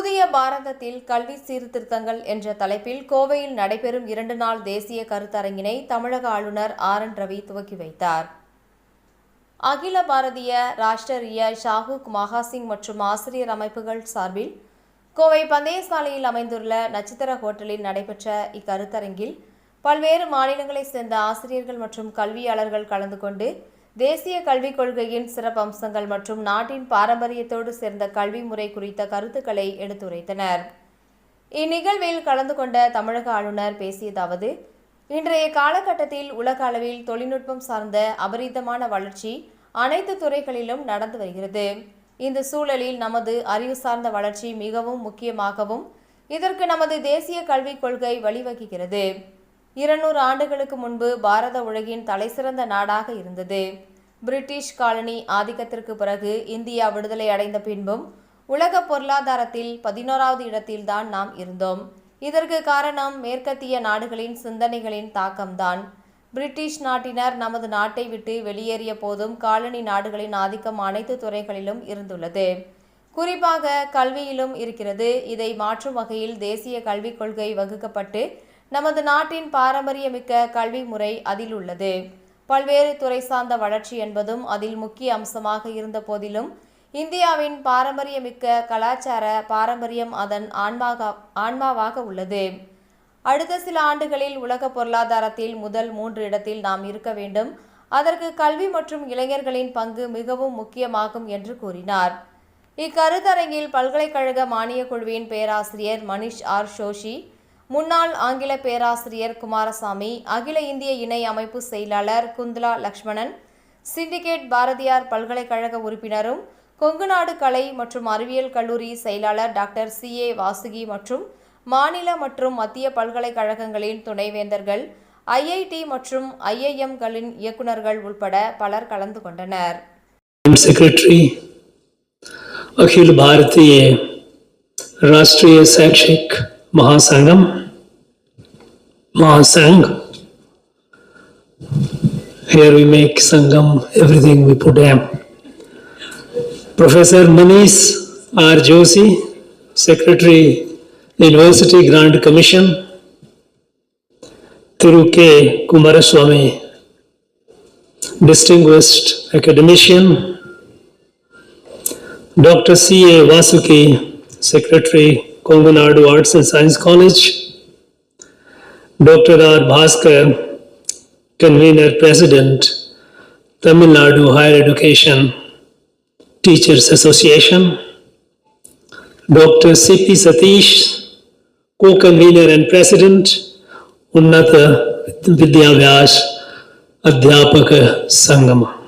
புதிய பாரதத்தில் கல்வி சீர்திருத்தங்கள் என்ற தலைப்பில் கோவையில் நடைபெறும் இரண்டு நாள் தேசிய கருத்தரங்கினை தமிழக ஆளுநர் ஆர் என் ரவி துவக்கி வைத்தார். அகில பாரதிய ராஷ்டிரிய ஷாஹூக் மகாசிங் மற்றும் ஆசிரியர் அமைப்புகள் சார்பில் கோவை பந்தயசாலையில் அமைந்துள்ள நட்சத்திர ஹோட்டலில் நடைபெற்ற இக்கருத்தரங்கில் பல்வேறு மாநிலங்களைச் சேர்ந்த ஆசிரியர்கள் மற்றும் கல்வியாளர்கள் கலந்து கொண்டு தேசிய கல்விக் கொள்கையின் சிறப்பம்சங்கள் மற்றும் நாட்டின் பாரம்பரியத்தோடு சேர்ந்த கல்வி முறை குறித்த கருத்துக்களை எடுத்துரைத்தனர். இந்நிகழ்வில் கலந்து கொண்ட தமிழக ஆளுநர் பேசியதாவது இன்றைய காலகட்டத்தில் உலக அளவில் தொழில்நுட்பம் சார்ந்த அபரிதமான வளர்ச்சி அனைத்து துறைகளிலும் நடந்து வருகிறது. இந்த சூழலில் நமது அறிவு சார்ந்த வளர்ச்சி மிகவும் முக்கியமாகவும் இதற்கு நமது தேசிய கல்விக் கொள்கை வழிவகுக்கிறது. இருநூறு ஆண்டுகளுக்கு முன்பு பாரத உலகின் தலைசிறந்த நாடாக இருந்தது. பிரிட்டிஷ் காலனி ஆதிக்கத்திற்கு பிறகு இந்தியா விடுதலை அடைந்த பின்பும் உலக பொருளாதாரத்தில் பதினோராவது இடத்தில்தான் நாம் இருந்தோம். இதற்கு காரணம் மேற்கத்திய நாடுகளின் சிந்தனைகளின் தாக்கம்தான். பிரிட்டிஷ் நாட்டினர் நமது நாட்டை விட்டு வெளியேறிய போதும் காலனி நாடுகளின் ஆதிக்கம் அனைத்து துறைகளிலும் இருந்துள்ளது. குறிப்பாக கல்வியிலும் இருக்கிறது. இதை மாற்றும் வகையில் தேசிய கல்விக் கொள்கை வகுக்கப்பட்டு நமது நாட்டின் பாரம்பரியமிக்க கல்வி முறை அதில் உள்ளது. பல்வேறு துறை சார்ந்த வளர்ச்சி என்பதும் அதில் முக்கிய அம்சமாக இருந்த போதிலும் இந்தியாவின் பாரம்பரியமிக்க கலாச்சார பாரம்பரியம் அதன் ஆன்மாக ஆன்மாவாக உள்ளது. அடுத்த சில ஆண்டுகளில் உலக பொருளாதாரத்தில் முதல் மூன்று இடத்தில் நாம் இருக்க வேண்டும். அதற்கு கல்வி மற்றும் இளைஞர்களின் பங்கு மிகவும் முக்கியமாகும் என்று கூறினார். இக்கருத்தரங்கில் பல்கலைக்கழக மானியக் குழுவின் பேராசிரியர் மணிஷ் ஆர். ஷோஷி முன்னாள் ஆங்கில பேராசிரியர் குமாரசாமி அகில இந்திய இணை அமைப்பு செயலாளர் குந்தலா லக்ஷ்மணன் சிண்டிகேட் பாரதியார் பல்கலைக்கழக உறுப்பினரும் கொங்குநாடு கலை மற்றும் அறிவியல் கல்லூரி செயலாளர் டாக்டர் சி. ஏ. வாசுகி மற்றும் மாநில மற்றும் மத்திய பல்கலைக்கழகங்களின் துணைவேந்தர்கள் ஐஐடி மற்றும் ஐஐஎம்களின் இயக்குநர்கள் உள்பட பலர் கலந்து கொண்டனர். Secretary Akhil Bharatiya Rashtriya Shaikshik Mahasangam, Mahasang. Here we make Sangam everything we put M professor Manish R Joshi secretary University Grant Commission Thiru K Kumar Swamy distinguished academician doctor C A Vasuki secretary Kongu Nadu Arts and Science College. Dr. R. Bhaskar, Convener, President, Tamil Nadu Higher Education Teachers Association. Dr. C.P. Satish, Co-Convener and President, Unnata Vidyavyas Adhyapaka Sangama.